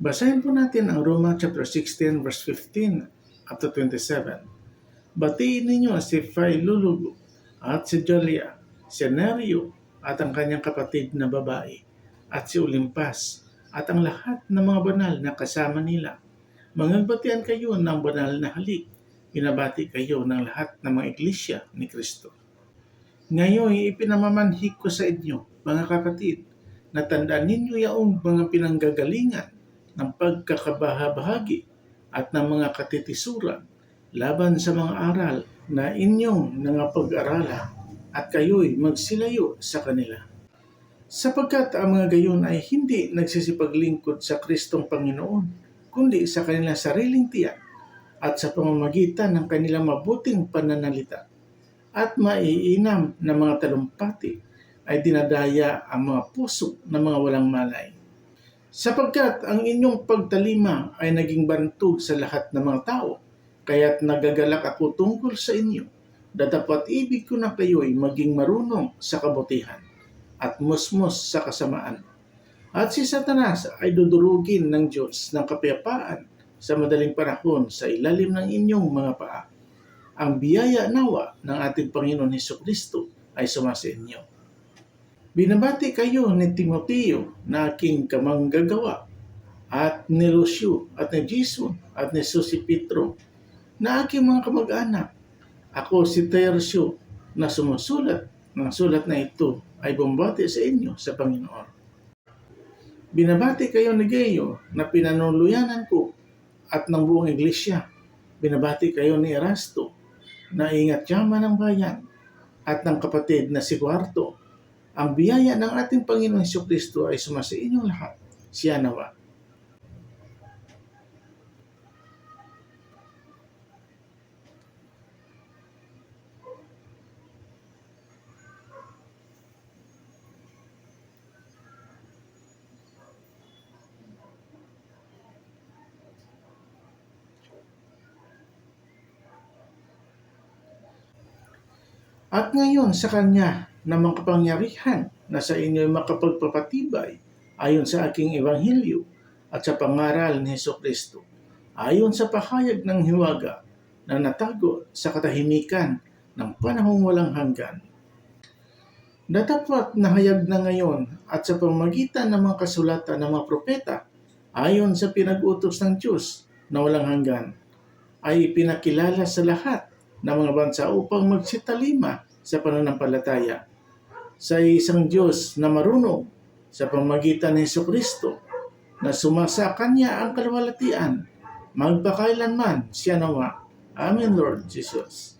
Basahin po natin ang Roma chapter 16 verse 15 up to 27. Batiin ninyo si Philologo at si Julia, si Nerio at ang kanyang kapatid na babae at si Olimpas at ang lahat ng mga banal na kasama nila. Mangagbatian kayo ng banal na halik. Binabati kayo ng lahat ng mga iglesia ni Kristo. Ngayon, ipinamamanhik ko sa inyo, mga kapatid, na tandaan ninyo yaong mga pinanggagalingan ng pagkakabahabahagi at ng mga katitisuran laban sa mga aral na inyong nangapag-arala at kayo'y magsilayo sa kanila. Sapagkat ang mga gayon ay hindi nagsisipaglingkod sa Kristong Panginoon, kundi sa kanilang sariling tiyak at sa pamamagitan ng kanilang mabuting pananalita at maiinam na mga talumpati ay dinadaya ang mga puso ng mga walang malay. Sapagkat ang inyong pagtalima ay naging bantog sa lahat ng mga tao, kaya't nagagalak ako tungkol sa inyo, datapat ibig ko na kayo'y maging marunong sa kabutihan at musmos sa kasamaan. At si Satanas ay dudurugin ng Diyos ng kapayapaan sa madaling panahon sa ilalim ng inyong mga paa. Ang biyaya nawa ng ating Panginoon Heso Kristo ay sumasa inyo. Binabati kayo ni Timoteo na aking kamanggagawa at ni Lucio at ni Jason at ni Susi Petro na aking mga kamag-anak. Ako si Tercio na sumusulat ng sulat na ito ay bumbati sa inyo sa Panginoon. Binabati kayo ni Geo na pinanuluyanan ko at ng buong iglesia. Binabati kayo ni Erasto na ingat yaman ng bayan at ng kapatid na si Cuarto. Ang biyaya ng ating Panginoon Heso Kristo ay sumasa inyong lahat. Siya nawa. At ngayon sa Kanya na makapangyarihan na sa inyo ay makapagpapatibay ayon sa aking ebanghelyo at sa pangaral ni Heso Kristo, ayon sa pahayag ng hiwaga na natago sa katahimikan ng panahong walang hanggan. Datapat na hayag na ngayon at sa pamagitan ng mga kasulatan ng mga propeta ayon sa pinag-utos ng Diyos na walang hanggan ay pinakilala sa lahat ng mga bansa upang magsitalima sa pananampalataya sa isang Diyos na marunong sa pamagitan ni Heso Kristo na sumasa Kanya ang kalwalatian magpakailanman siya nawa. Amen, Lord Jesus.